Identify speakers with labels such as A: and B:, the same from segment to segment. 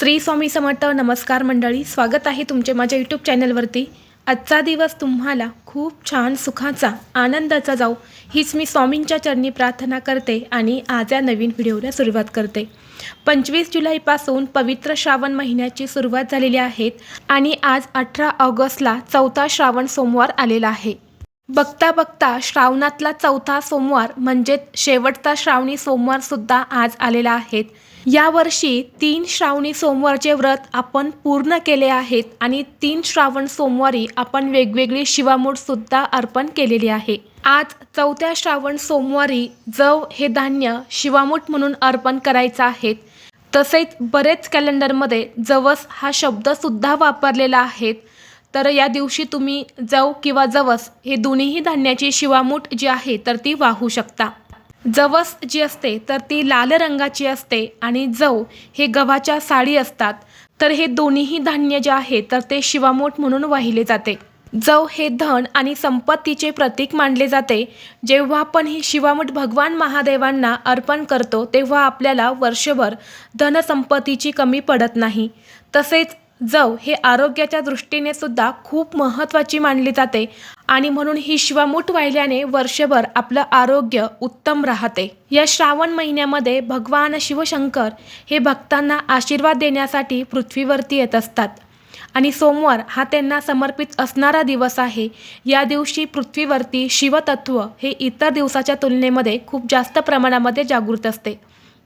A: श्री स्वामी समर्थ नमस्कार मंडळी स्वागत आहे तुमचे माझ्या यूट्यूब चॅनलवरती. आजचा दिवस तुम्हाला खूप छान सुखाचा आनंदाचा जाऊ हीच मी स्वामींच्या चरणी प्रार्थना करते आणि आज या नवीन व्हिडिओला सुरुवात करते. पंचवीस जुलैपासून पवित्र श्रावण महिन्याची सुरुवात झालेली आहे आणि आज अठरा ऑगस्टला चौथा श्रावण सोमवार आलेला आहे. बघता बघता श्रावणातला चौथा सोमवार म्हणजेच शेवटचा श्रावणी सोमवारसुद्धा आज आलेला आहेत यावर्षी तीन श्रावणी सोमवारचे व्रत आपण पूर्ण केले आहेत आणि तीन श्रावण सोमवारी आपण वेगवेगळी शिवामूठसुद्धा अर्पण केलेली आहे. आज चौथ्या श्रावण सोमवारी जव हे धान्य शिवामूठ म्हणून अर्पण करायचं आहे. तसेच बरेच कॅलेंडरमध्ये जवस हा शब्दसुद्धा वापरलेला आहे. तर या दिवशी तुम्ही जव किंवा जवस हे दोन्हीही धान्याची शिवामूठ जी आहे तर ती वाहू शकता. जवस जी असते तर ती लाल रंगाची असते आणि जव हे गव्हाच्या साडी असतात. तर हे दोन्हीही धान्य जे आहे तर ते शिवामोठ म्हणून वाहिले जाते. जव हे धन आणि संपत्तीचे प्रतीक मानले जाते. जेव्हा आपण ही शिवामठ भगवान महादेवांना अर्पण करतो तेव्हा आपल्याला वर्षभर धनसंपत्तीची कमी पडत नाही. तसेच जव हे आरोग्याच्या दृष्टीने सुद्धा खूप महत्त्वाची मानली जाते आणि म्हणून ही शिवामूठ वाहिल्याने वर्षभर आपलं आरोग्य उत्तम राहते. या श्रावण महिन्यामध्ये भगवान शिवशंकर हे भक्तांना आशीर्वाद देण्यासाठी पृथ्वीवरती येत असतात. आणि सोमवार हा त्यांना समर्पित असणारा दिवस आहे. या दिवशी पृथ्वीवरती शिवतत्व हे इतर दिवसाच्या तुलनेमध्ये खूप जास्त प्रमाणामध्ये जागृत असते.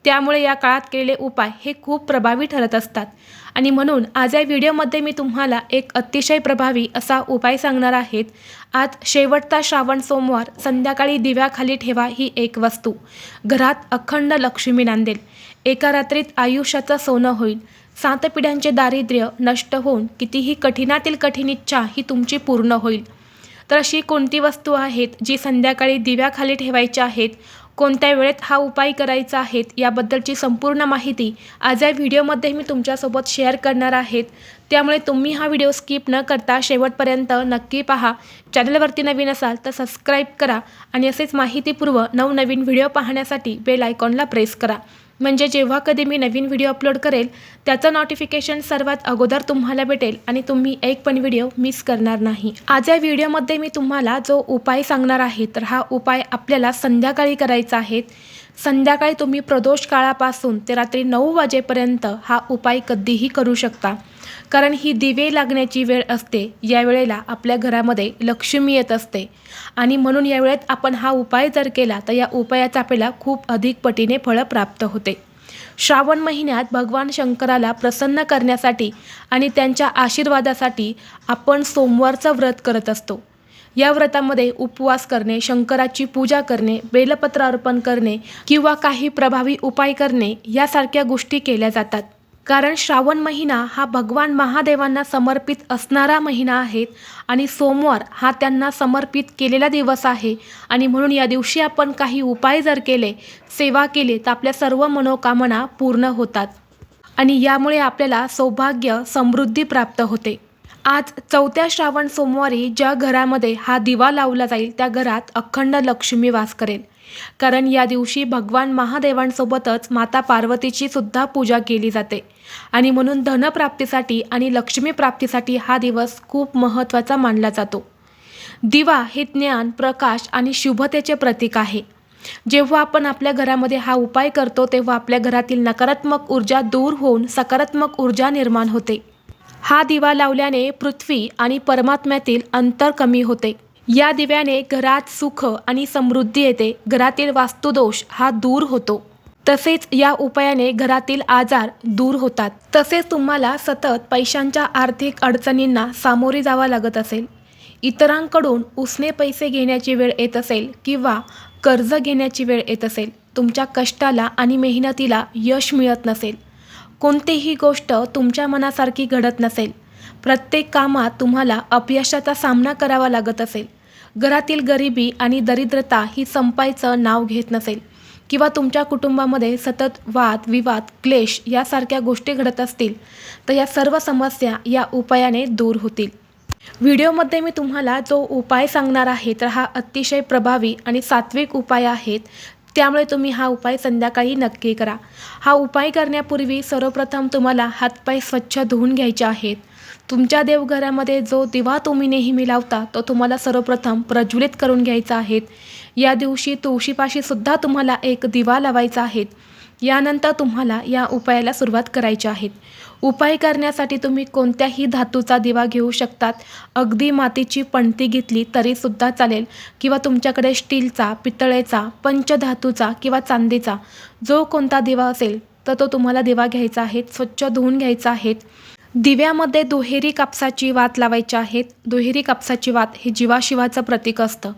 A: त्यामुळे या काळात केलेले उपाय हे खूप प्रभावी ठरत असतात. आणि म्हणून आज या व्हिडिओमध्ये मी तुम्हाला एक अतिशय प्रभावी असा उपाय सांगणार आहेत. आज शेवटचा श्रावण सोमवार संध्याकाळी दिव्याखाली ठेवा ही एक वस्तू. घरात अखंड लक्ष्मी नांदेल. एका रात्रीत आयुष्याचं सोनं होईल. सात पिढ्यांचे दारिद्र्य नष्ट होऊन कितीही कठीणातील कठीण इच्छा ही तुमची पूर्ण होईल. तर अशी कोणती वस्तू आहेत जी संध्याकाळी दिव्याखाली ठेवायची आहेत? कोणत्या वेळेत हा उपाय करायचा आहेत याबद्दलची संपूर्ण माहिती आज या व्हिडिओमध्ये मी तुमच्यासोबत शेअर करणार आहेत. त्यामुळे तुम्ही हा व्हिडिओ स्किप न करता शेवटपर्यंत नक्की पहा. चॅनलवरती नवीन असाल तर सबस्क्राईब करा आणि असेच माहितीपूर्व नवनवीन व्हिडिओ पाहण्यासाठी बेल आयकॉनला प्रेस करा. म्हणजे जेव्हा कधी मी नवीन व्हिडिओ अपलोड करेल त्याचं नोटिफिकेशन सर्वात अगोदर तुम्हाला भेटेल आणि तुम्ही एक पण व्हिडिओ मिस करणार नाही. आज या व्हिडिओमध्ये मी तुम्हाला जो उपाय सांगणार आहे तर हा उपाय आपल्याला संध्याकाळी करायचा आहे. संध्याकाळी तुम्ही प्रदोष काळापासून ते रात्री नऊ वाजेपर्यंत हा उपाय कधीही करू शकता. कारण ही दिवे लागण्याची वेळ असते या वेळेला आपल्या घरामध्ये लक्ष्मी येत असते. आणि म्हणून या वेळेत आपण हा उपाय जर केला तर या उपायाचा आपल्याला खूप अधिक पटीने फळं प्राप्त होते. श्रावण महिन्यात भगवान शंकराला प्रसन्न करण्यासाठी आणि त्यांच्या आशीर्वादासाठी आपण सोमवारचं व्रत करत असतो. या व्रतामध्ये उपवास करणे शंकराची पूजा करणे बेलपत्र अर्पण करणे किंवा काही प्रभावी उपाय करणे यासारख्या गोष्टी केल्या जातात. कारण श्रावण महिना हा भगवान महादेवांना समर्पित असणारा महिना आहे आणि सोमवार हा त्यांना समर्पित केलेला दिवस आहे. आणि म्हणून या दिवशी आपण काही उपाय जर केले सेवा केली तर आपल्या सर्व मनोकामना पूर्ण होतात. आणि यामुळे आपल्याला सौभाग्य समृद्धी प्राप्त होते. आज चौथ्या श्रावण सोमवारी ज्या घरामध्ये हा दिवा लावला जाईल त्या घरात अखंड लक्ष्मी वास करेल. कारण या दिवशी भगवान महादेवांसोबतच माता पार्वतीची सुद्धा पूजा केली जाते. आणि म्हणून धनप्राप्तीसाठी आणि लक्ष्मी प्राप्तीसाठी हा दिवस खूप महत्त्वाचा मानला जातो. दिवा हे ज्ञान प्रकाश आणि शुभतेचे प्रतीक आहे. जेव्हा आपण आपल्या घरामध्ये हा उपाय करतो तेव्हा आपल्या घरातील नकारात्मक ऊर्जा दूर होऊन सकारात्मक ऊर्जा निर्माण होते. हा दिवा लावल्याने पृथ्वी आणि परमात्म्यातील अंतर कमी होते. या दिव्याने घरात सुख आणि समृद्धी येते. घरातील वास्तुदोष हा दूर होतो. तसेच या उपायाने घरातील आजार दूर होतात. तसेच तुम्हाला सतत पैशांच्या आर्थिक अडचणींना सामोरे जावा लागत असेल. इतरांकडून उसने पैसे घेण्याची वेळ येत असेल किंवा कर्ज घेण्याची वेळ येत असेल. तुमच्या कष्टाला आणि मेहनतीला यश मिळत नसेल. कोणतीही गोष्ट तुमच्या मनासारखी घडत नसेल. प्रत्येक कामात तुम्हाला अपयशाचा सामना करावा लागत असेल. घरातील गरिबी आणि दरिद्रता ही संपायचं नाव घेत नसेल. किंवा तुमच्या कुटुंबामध्ये सतत वाद विवाद क्लेश यासारख्या गोष्टी घडत असतील तर या सर्व समस्या या उपायाने दूर होतील. व्हिडिओमध्ये मी तुम्हाला जो उपाय सांगणार आहे तर हा अतिशय प्रभावी आणि सात्विक उपाय आहेत. त्यामुळे तुम्ही हा उपाय संध्याकाळी नक्की करा. हा उपाय करण्यापूर्वी सर्वप्रथम तुम्हाला हातपाय स्वच्छ धुवून घ्यायचे आहेत. तुमच्या देवघरामध्ये जो दिवा तुम्ही नेहमी लावता तो तुम्हाला सर्वप्रथम प्रज्वलित करून घ्यायचा आहे. या दिवशी तुळशीपाशी सुद्धा तुम्हाला एक दिवा लावायचा आहे. यानंतर तुम्हाला या उपायाला सुरुवात करायची आहे. उपाय करण्यासाठी तुम्ही कोणत्याही धातूचा दिवा घेऊ शकतात. अगदी मातीची पणती घेतली तरीसुद्धा चालेल. किंवा तुमच्याकडे स्टीलचा पितळेचा पंचधातूचा किंवा चांदीचा जो कोणता दिवा असेल तर तो तुम्हाला दिवा घ्यायचा आहे स्वच्छ धुवून घ्यायचा आहे. दिव्यामध्ये दुहेरी कापसाची वात लावायची आहेत दुहेरी कापसाची वात हे जीवाशिवाचं प्रतीक असतं.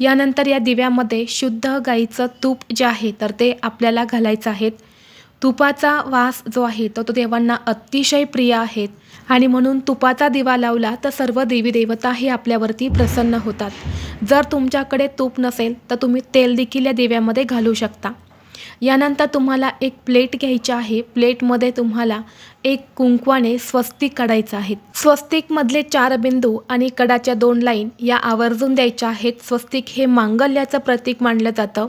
A: यानंतर या दिव्यामध्ये शुद्ध गाईचं तूप जे आहे तर ते आपल्याला घालायचं आहेत तुपाचा वास जो आहे तो तो देवांना अतिशय प्रिय आहेत आणि म्हणून तुपाचा दिवा लावला तर सर्व देवी देवता हे आपल्यावरती प्रसन्न होतात. जर तुमच्याकडे तूप नसेल तर तुम्ही तेल देखील या दिव्यामध्ये घालू शकता. यानंतर तुम्हाला एक प्लेट घ्यायची आहे. प्लेटमध्ये तुम्हाला एक कुंकवाने स्वस्तिक काढायचं आहे. स्वस्तिकमधले चार बिंदू आणि कडाच्या दोन लाईन या आवर्जून द्यायच्या आहेत. स्वस्तिक हे मांगल्याचं प्रतीक मानलं जातं.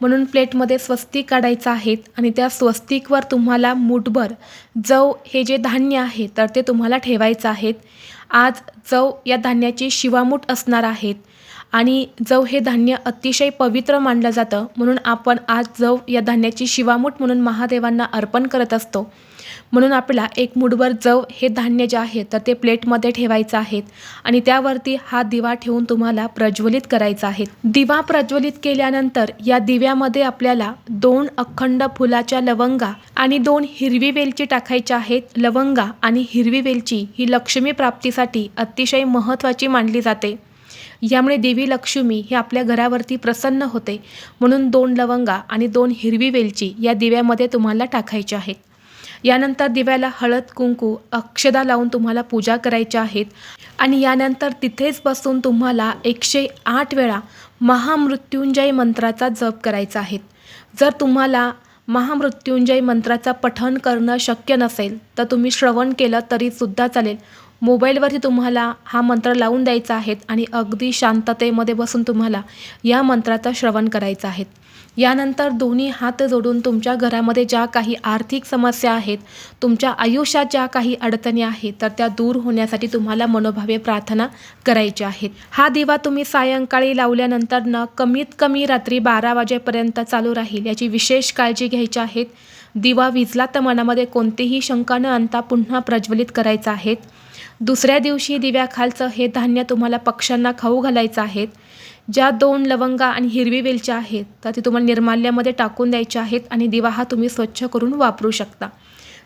A: म्हणून प्लेटमध्ये स्वस्तिक काढायचं आहेत आणि त्या स्वस्तिकवर तुम्हाला मुठभर जव हे जे धान्य आहे तर ते तुम्हाला ठेवायचं आहेत. आज जव या धान्याची शिवामूठ असणार आहेत. आणि जव हे धान्य अतिशय पवित्र मानलं जातं म्हणून आपण आज जव या धान्याची शिवामूठ म्हणून महादेवांना अर्पण करत असतो. म्हणून आपल्याला एक मुठभर जव हे धान्य जे आहे तर ते प्लेटमध्ये ठेवायचं आहे आणि त्यावरती हा दिवा ठेवून तुम्हाला प्रज्वलित करायचा आहे. दिवा प्रज्वलित केल्यानंतर या दिव्यामध्ये आपल्याला दोन अखंड फुलाच्या लवंगा आणि दोन हिरवी वेलची टाकायच्या आहेत. लवंगा आणि हिरवी वेलची ही लक्ष्मी प्राप्तीसाठी अतिशय महत्त्वाची मानली जाते. यामुळे देवी लक्ष्मी ही आपल्या घरावरती प्रसन्न होते. म्हणून दोन लवंगा आणि दोन हिरवी वेलची या दिव्यामध्ये तुम्हाला टाकायच्या आहेत. यानंतर दिव्याला हळद कुंकू अक्षदा लावून तुम्हाला पूजा करायच्या आहेत. आणि यानंतर तिथेच बसून तुम्हाला एकशे आठ वेळा महामृत्युंजय मंत्राचा जप करायचा आहे. जर तुम्हाला महामृत्युंजय मंत्राचा पठण करणं शक्य नसेल तर तुम्ही श्रवण केलं तरीसुद्धा चालेल. मोबाईलवरती तुम्हाला हा मंत्र लावून द्यायचा आहे आणि अगदी शांततेमध्ये बसून तुम्हाला या मंत्राचं श्रवण करायचं आहे यानंतर दोन्ही हात जोडून तुमच्या घरामध्ये ज्या काही आर्थिक समस्या आहेत तुमच्या आयुष्यात ज्या काही अडचणी आहेत तर त्या दूर होण्यासाठी तुम्हाला मनोभावे प्रार्थना करायची आहेत. हा दिवा तुम्ही सायंकाळी लावल्यानंतर न कमीत कमी रात्री बारा वाजेपर्यंत चालू राहील याची विशेष काळजी घ्यायची आहेत. दिवा विजला तर मनामध्ये कोणतीही शंका न आणता पुन्हा प्रज्वलित करायचा आहेत. दुसऱ्या दिवशी दिव्याखालचं हे धान्य तुम्हाला पक्ष्यांना खाऊ घालायचं आहेत ज्या दोन लवंगा आणि हिरवी वेलच्या आहेत तर ते तुम्हाला निर्माल्यामध्ये टाकून द्यायच्या आहेत आणि दिवा हा तुम्ही स्वच्छ करून वापरू शकता.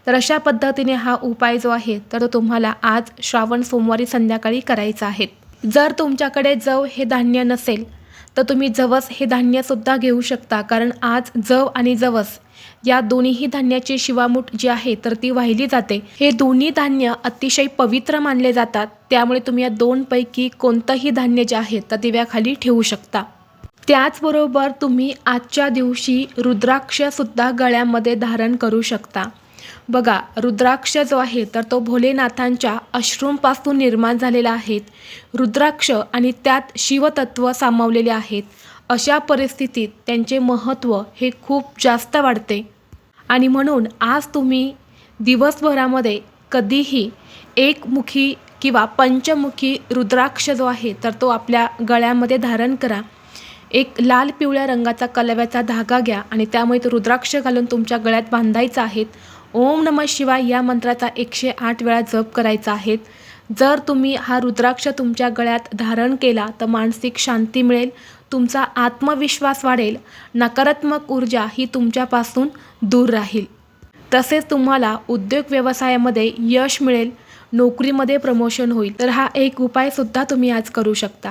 A: तर अशा पद्धतीने हा उपाय जो आहे तर तो तुम्हाला आज श्रावण सोमवारी संध्याकाळी करायचा आहे. जर तुमच्याकडे जव हे धान्य नसेल तर तुम्ही जवस हे धान्यसुद्धा घेऊ शकता कारण आज जव आणि जवस या दोन्हीही धान्याची शिवामूठ जी आहे तर ती वाहिली जाते. हे दोन्ही धान्य अतिशय पवित्र मानले जातात. त्यामुळे तुम्ही या दोनपैकी कोणतंही धान्य जे आहे तर दिव्याखाली ठेवू शकता. त्याचबरोबर तुम्ही आजच्या दिवशी रुद्राक्षसुद्धा गळ्यामध्ये धारण करू शकता. बघा रुद्राक्ष जो आहे तर तो भोलेनाथांच्या अश्रूंपासून निर्माण झालेला आहे. रुद्राक्ष आणि त्यात शिवतत्व सामावलेले आहेत. अशा परिस्थितीत त्यांचे महत्त्व हे खूप जास्त वाढते. आणि म्हणून आज तुम्ही दिवसभरामध्ये कधीही एकमुखी किंवा पंचमुखी रुद्राक्ष जो आहे तर तो आपल्या गळ्यामध्ये धारण करा. एक लाल पिवळ्या रंगाचा कलव्याचा धागा घ्या आणि त्यामुळे तो रुद्राक्ष घालून तुमच्या गळ्यात बांधायचा आहे. ओम नम शिवाय या मंत्राचा एकशे आठ वेळा जप करायचा आहे. जर तुम्ही हा रुद्राक्ष तुमच्या गळ्यात धारण केला तर मानसिक शांती मिळेल तुमचा आत्मविश्वास वाढेल नकारात्मक ऊर्जा ही तुमच्यापासून दूर राहील. तसेच तुम्हाला उद्योग व्यवसायामध्ये यश मिळेल नोकरीमध्ये प्रमोशन होईल. तर हा एक उपायसुद्धा तुम्ही आज करू शकता.